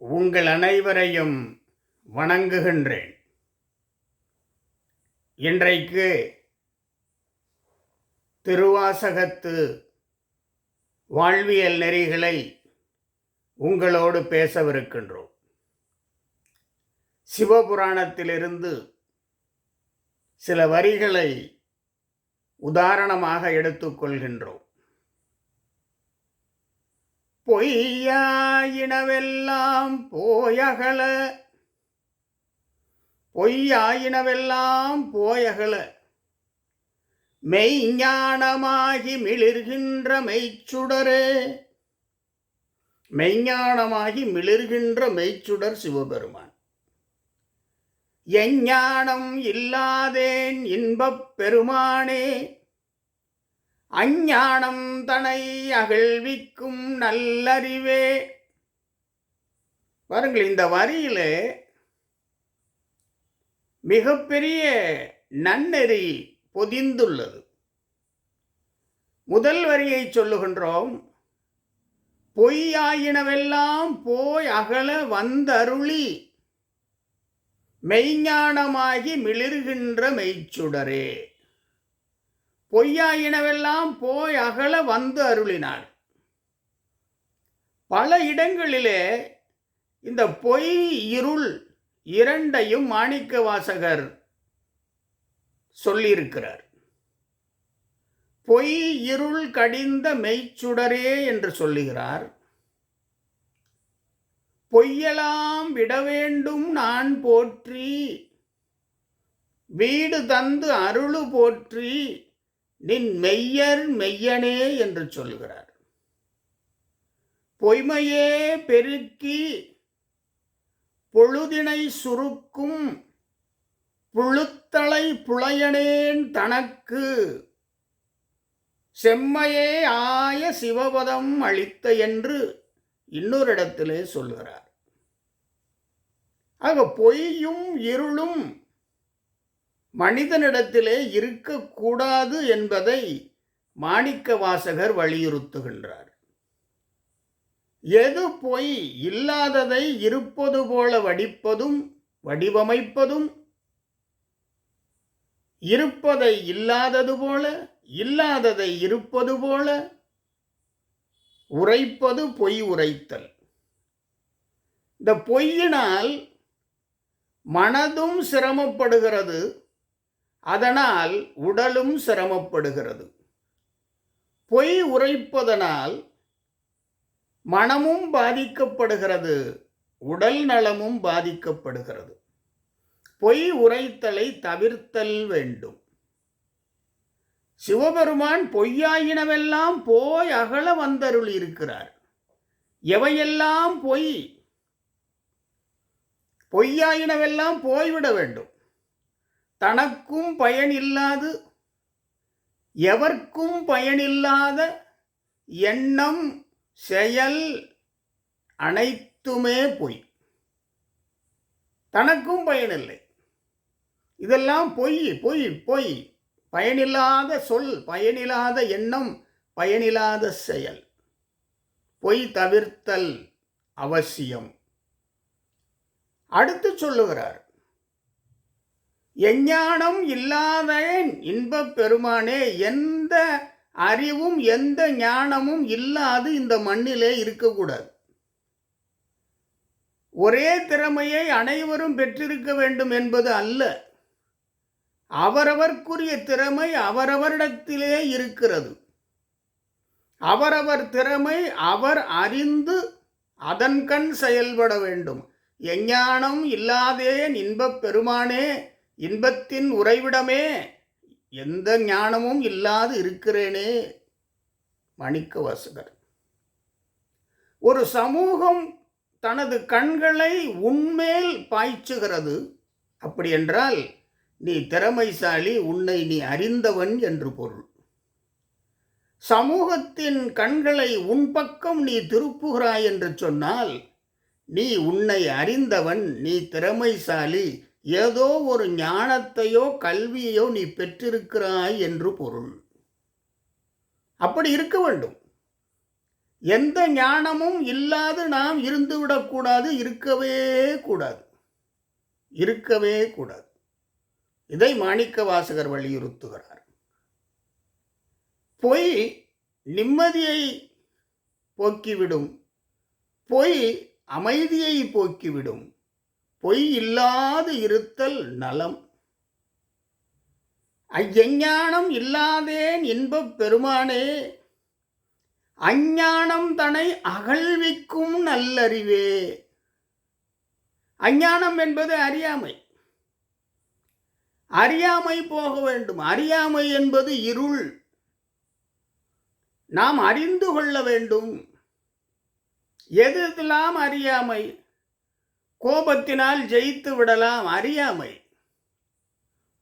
உங்கள் அனைவரையும் வணங்குகின்றேன். இன்றைக்கு திருவாசகத்து வாழ்வியல் நெறிகளை உங்களோடு பேசவிருக்கின்றோம். சிவபுராணத்திலிருந்து சில வரிகளை உதாரணமாக எடுத்துக்கொள்கின்றோம். பொய்யாயினவெல்லாம் போயகல. பொய்யாயினவெல்லாம் போயகல. மெய்ஞானமாகி மிளிர்கின்ற மெய்ச்சுடரே. மெய்ஞானமாகி மிளிர்கின்ற மெய்ச்சுடர் சிவபெருமான். எஞ்ஞானம் இல்லாதேன் இன்பப் பெருமானே. அஞ்ஞானம் தனை அகழ்விக்கும் நல்லறிவே. பாருங்கள் இந்த வரியில் மிகப்பெரிய நன்னெறி பொதிந்துள்ளது. முதல் வரியை சொல்லுகின்றோம் பொய்யாயினவெல்லாம் போய் அகல வந்தருளி மெய்ஞானமாகி மிளிர்கின்ற மெய்ச்சுடரே. பொய்யாயினவெல்லாம் போய் அகல வந்து அருளினார் பல இடங்களிலே இந்த பொய் இருள் இரண்டையும் மாணிக்க வாசகர் சொல்லியிருக்கிறார். பொய் இருள் கடிந்த மெய்ச்சுடரே என்று சொல்லுகிறார். பொய்யெல்லாம் விட வேண்டும் நான் போற்றி வீடு தந்து அருளு போற்றி நின் மெய்யர் மெய்யனே என்று சொல்கிறார். பொய்மையே பெருக்கி பொழுதினை சுருக்கும் புழுத்தலை புலையனேன் தனக்கு செம்மையே ஆய சிவபதம் அளித்த என்று இன்னொரு இடத்திலே சொல்கிறார். ஆக பொய்யும் இருளும் மனிதனிடத்திலே இருக்கக்கூடாது என்பதை மாணிக்க வாசகர் வலியுறுத்துகின்றார். எது பொய் இல்லாததை இருப்பது போல வடிப்பதும் வடிவமைப்பதும் இருப்பதை இல்லாதது போல இல்லாததை இருப்பது போல உரைப்பது பொய் உரைத்தல். இந்த பொய்யினால் மனதும் சிரமப்படுகிறது அதனால் உடலும் சிரமப்படுகிறது. பொய் உரைப்பதனால் மனமும் பாதிக்கப்படுகிறது உடல் நலமும் பாதிக்கப்படுகிறது. பொய் உரைத்தலை தவிர்த்தல் வேண்டும். சிவபெருமான் பொய்யாயினவெல்லாம் போய் அகல வந்தருள் இருக்கிறார். எவையெல்லாம் பொய்? பொய்யாயினவெல்லாம் போய்விட வேண்டும். தனக்கும் பயனில்லாது எவர்க்கும் பயனில்லாத எண்ணம் செயல் அனைத்துமே பொய். தனக்கும் பயனில்லை. இதெல்லாம் பொய் பொய் பொய். பயனில்லாத சொல் பயனில்லாத எண்ணம் பயனில்லாத செயல். பொய் தவிர்த்தல் அவசியம். அடுத்து சொல்லுகிறார். எஞ்ஞானம் இல்லாதேன் இன்பப் பெருமானே எந்த அறிவும் எந்த ஞானமும் இல்லாது இந்த மண்ணிலே இருக்கக்கூடாது. ஒரே திறமையை அனைவரும் பெற்றிருக்க வேண்டும் என்பது அல்ல. அவரவர்க்குரிய திறமை அவரவரிடத்திலே இருக்கிறது. அவரவர் திறமை அவர் அறிந்து அதன் கண் செயல்பட வேண்டும். எஞ்ஞானம் இல்லாதேன் இன்பப் பெருமானே இன்பத்தின் உறைவிடமே எந்த ஞானமும் இல்லாது இருக்கிறேனே மணிக்க வாசகர். ஒரு சமூகம் தனது கண்களை உன்மேல் பாய்ச்சுகிறது. அப்படி என்றால் நீ திறமைசாலி உன்னை நீ அறிந்தவன் என்று பொருள். சமூகத்தின் கண்களை உன் பக்கம் நீ திருப்புகிறாய் என்று சொன்னால் நீ உன்னை அறிந்தவன் நீ திறமைசாலி ஏதோ ஒரு ஞானத்தையோ கல்வியையோ நீ பெற்றிருக்கிறாய் என்று பொருள். அப்படி இருக்க வேண்டும். எந்த ஞானமும் இல்லாது நாம் இருந்துவிடக்கூடாது இருக்கவே கூடாது. இருக்கவே கூடாது. இதை மாணிக்க வாசகர் வலியுறுத்துகிறார். பொய் நிம்மதியை போக்கிவிடும். பொய் அமைதியை போக்கிவிடும். பொய் இல்லாது இருத்தல் நலம். ஐயஞானம் இல்லாதேன் இன்பப் பெருமானே அஞ்ஞானம் தனை அகழ்விக்கும் நல்லறிவே. அஞ்ஞானம் என்பது அறியாமை. அறியாமை போக வேண்டும். அறியாமை என்பது இருள். நாம் அறிந்து கொள்ள வேண்டும். எதெல்லாம் அறியாமை? கோபத்தினால் ஜெயித்து விடலாம் அறியாமை.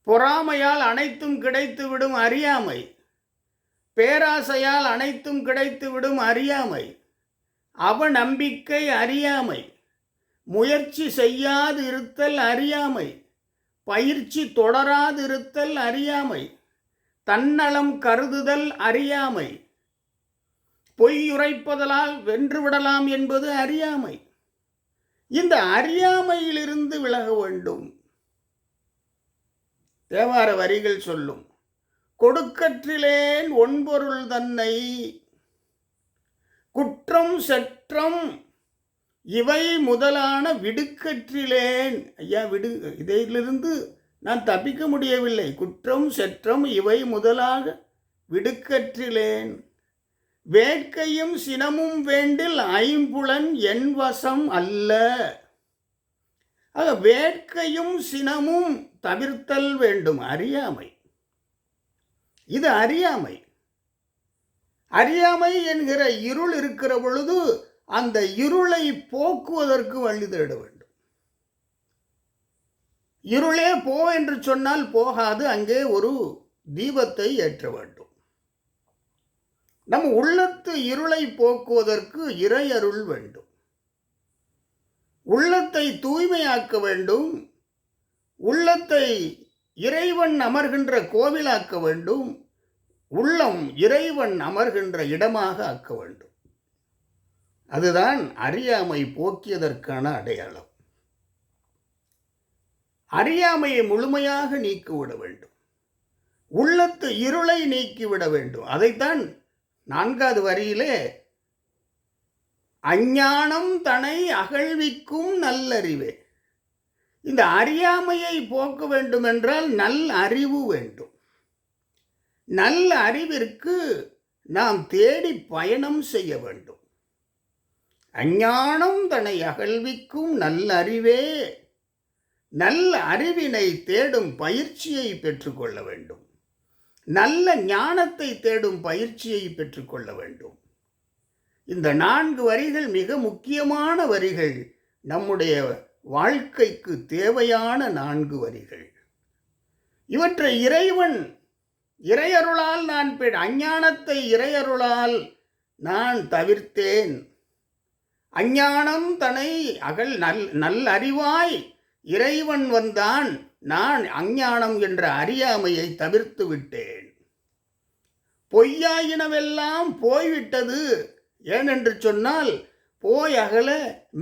பொறாமையால் அனைத்தும் கிடைத்துவிடும் அறியாமை. பேராசையால் அனைத்தும் கிடைத்துவிடும் அறியாமை. அவநம்பிக்கை அறியாமை. முயற்சி செய்யாது இருத்தல் அறியாமை. பயிற்சி தொடராதிருத்தல் அறியாமை. தன்னலம் கருதுதல் அறியாமை. பொய்யுரைப்பதலால் வென்றுவிடலாம் என்பது அறியாமை. இந்த அறியாமையிலிருந்து விலக வேண்டும். தேவார வரிகள் சொல்லும் கொடுக்கற்றிலேன் ஒன்பொருள் தன்னை குற்றம் செற்றம் இவை முதலான விடுக்கற்றிலேன். ஐயா விடு இதிலிருந்து நான் தப்பிக்க முடியவில்லை. குற்றம் செற்றம் இவை முதலாக விடுக்கற்றிலேன். வேட்கையும் சினமும் வேண்டில் ஐம்புலன் என் வசம் அல்ல. ஆக வேட்கையும் சினமும் தவிர்த்தல் வேண்டும் அறியாமை. இது அறியாமை. அறியாமை என்கிற இருள் இருக்கிற பொழுது அந்த இருளை போக்குவதற்கு வழி தேட வேண்டும். இருளே போ என்று சொன்னால் போகாது அங்கே ஒரு தீபத்தை ஏற்ற வேண்டும். நம் உள்ளத்து இருளை போக்குவதற்கு இறையருள் வேண்டும். உள்ளத்தை தூய்மையாக்க வேண்டும். உள்ளத்தை இறைவன் அமர்கின்ற கோவிலாக்க வேண்டும். உள்ளம் இறைவன் அமர்கின்ற இடமாக ஆக்க வேண்டும். அதுதான் அறியாமை போக்கியதற்கான அடையாளம். அறியாமையை முழுமையாக நீக்கிவிட வேண்டும். உள்ளத்து இருளை நீக்கிவிட வேண்டும். அதைத்தான் நான்காவது வரியிலே அஞ்ஞானம் தனை அகழ்விக்கும் நல்லறிவே. இந்த அறியாமையை போக்க வேண்டும் என்றால் நல் அறிவு வேண்டும். நல்ல அறிவிற்கு நாம் தேடி பயணம் செய்ய வேண்டும். அஞ்ஞானம் தன்னை அகழ்விக்கும் நல்ல அறிவே நல்ல அறிவினை தேடும் பயிற்சியை பெற்றுக்கொள்ள வேண்டும். நல்ல ஞானத்தை தேடும் பயிற்சியை பெற்றுக்கொள்ள வேண்டும். இந்த நான்கு வரிகள் மிக முக்கியமான வரிகள். நம்முடைய வாழ்க்கைக்கு தேவையான நான்கு வரிகள். இவற்றை இறைவன் இறையருளால் நான் பெ அஞ்ஞானத்தை இறையருளால் நான் தவிர்த்தேன். அஞ்ஞானம் தனை அகல் நல் நல்லறிவாய் இறைவன் வந்தான். நான் அஞ்ஞானம் என்ற அறியாமையை தவிர்த்து விட்டேன். பொய்யாயினவெல்லாம் போய்விட்டது ஏனென்று சொன்னால் போய் அகல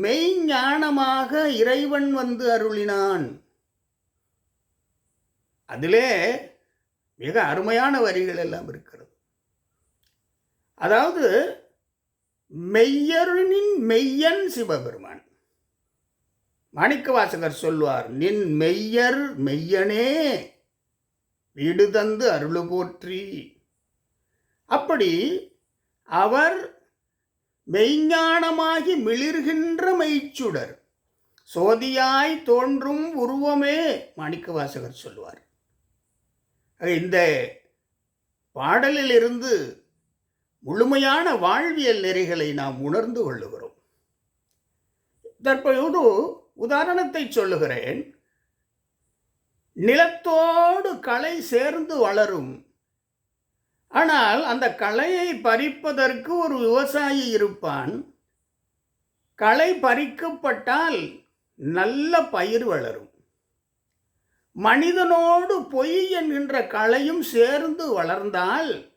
மெய்ஞானமாக இறைவன் வந்து அருளினான். அதிலே மிக அருமையான வரிகள் எல்லாம் இருக்கிறது. அதாவது மெய்யருனின் மெய்யன் சிவபெருமான். மாணிக்கவாசகர் சொல்வார் நின் மெய்யர் மெய்யனே வீடு தந்து அருளு போற்றி. அப்படி அவர் மெய்ஞானமாகி மிளிர்கின்ற மெய்ச்சுடர் சோதியாய் தோன்றும் உருவமே மாணிக்கவாசகர் சொல்வார் இந்த பாடலிலிருந்து முழுமையான வாழ்வியல் நெறிகளை நாம் உணர்ந்து கொள்ளுகிறோம். தற்போது உதாரணத்தை சொல்லுகிறேன். நிலத்தோடு களை சேர்ந்து வளரும். ஆனால் அந்த களையை பறிப்பதற்கு ஒரு விவசாயி இருப்பான். களை பறிக்கப்பட்டால் நல்ல பயிர் வளரும். மனிதனோடு பொய் என்கின்ற களையும் சேர்ந்து வளர்ந்தால்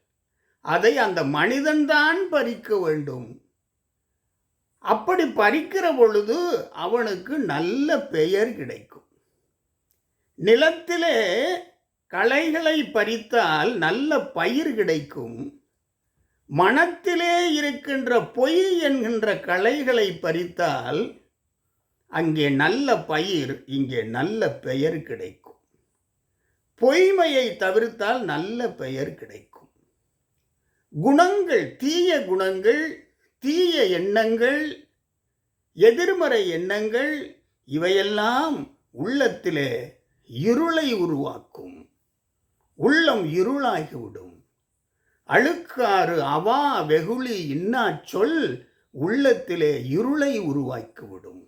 அதை அந்த மனிதன்தான் பறிக்க வேண்டும். அப்படி பறிக்கிற பொழுது அவனுக்கு நல்ல பெயர் கிடைக்கும். நிலத்திலே களைகளை பறித்தால் நல்ல பயிர் கிடைக்கும். மனத்திலே இருக்கின்ற பொய் என்கின்ற களைகளை பறித்தால் அங்கே நல்ல பயிர் இங்கே நல்ல பெயர் கிடைக்கும். பொய்மையை தவிர்த்தால் நல்ல பெயர் கிடைக்கும். குணங்கள் தீய குணங்கள் தீய எண்ணங்கள் எதிர்மறை எண்ணங்கள் இவையெல்லாம் உள்ளத்திலே இருளை உருவாக்கும். உள்ளம் இருளாகிவிடும். அழுக்காறு அவா வெகுளி இன்னா சொல் உள்ளத்திலே இருளை உருவாக்கிவிடும்.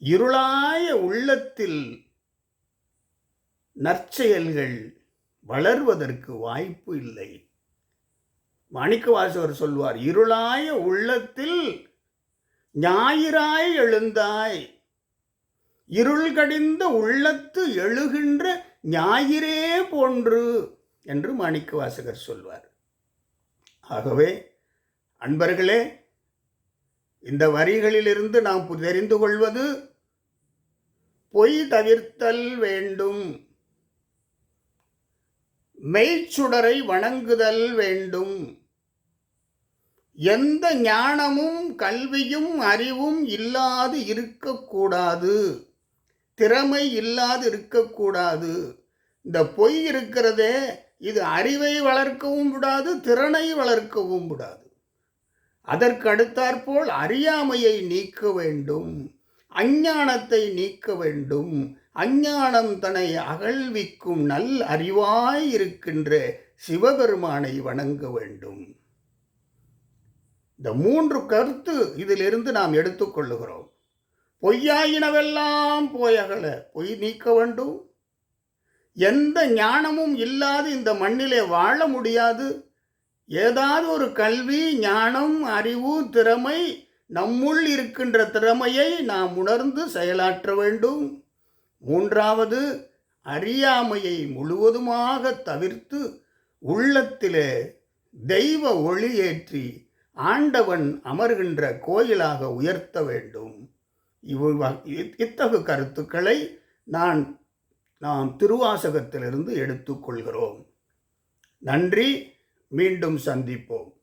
இருளாய உள்ளத்தில் நற்செயல்கள் வளர்வதற்கு வாய்ப்பு இல்லை. மாணிக்கவாசகர் சொல்வார் இருளாய உள்ளத்தில் ஞாயிறாய் எழுந்தாய். இருள் கடிந்த உள்ளத்து எழுகின்ற ஞாயிறே போன்று என்று மாணிக்கவாசகர் சொல்வார். ஆகவே அன்பர்களே இந்த வரிகளிலிருந்து நாம் தெரிந்து கொள்வது பொய் தவிர்த்தல் வேண்டும். மெய்ச்சுடரை வணங்குதல் வேண்டும். எந்த ஞானமும் கல்வியும் அறிவும் இல்லாது இருக்கக்கூடாது. திறமை இல்லாது இருக்கக்கூடாது. இந்த பொய் இருக்கிறதே இது அறிவை வளர்க்கவும் விடாது திறனை வளர்க்கவும் விடாது. அதற்கு அடுத்தாற்போல் அறியாமையை நீக்க வேண்டும் அஞ்ஞானத்தை நீக்க வேண்டும். அஞ்ஞானம் தன்னை அகழ்விக்கும் நல் அறிவாய் இருக்கின்ற சிவபெருமானை வணங்க வேண்டும். இந்த மூன்று கருத்து இதிலிருந்து நாம் எடுத்துக்கொள்ளுகிறோம். பொய்யாயினவெல்லாம் போயகல பொய் நீக்க வேண்டும். எந்த ஞானமும் இல்லாது இந்த மண்ணிலே வாழ முடியாது. ஏதாவது ஒரு கல்வி ஞானம் அறிவு திறமை நம்முள் இருக்கின்ற திறமையை நாம் உணர்ந்து செயலாற்ற வேண்டும். மூன்றாவது அறியாமையை முழுவதுமாக தவிர்த்து உள்ளத்திலே தெய்வ ஒளியேற்றி ஆண்டவன் அமர்கின்ற கோயிலாக உயர்த்த வேண்டும். இவ் இத்தகு கருத்துக்களை நான் நாம் திருவாசகத்திலிருந்து எடுத்துக்கொள்கிறோம் நன்றி மீண்டும் சந்திப்போம்.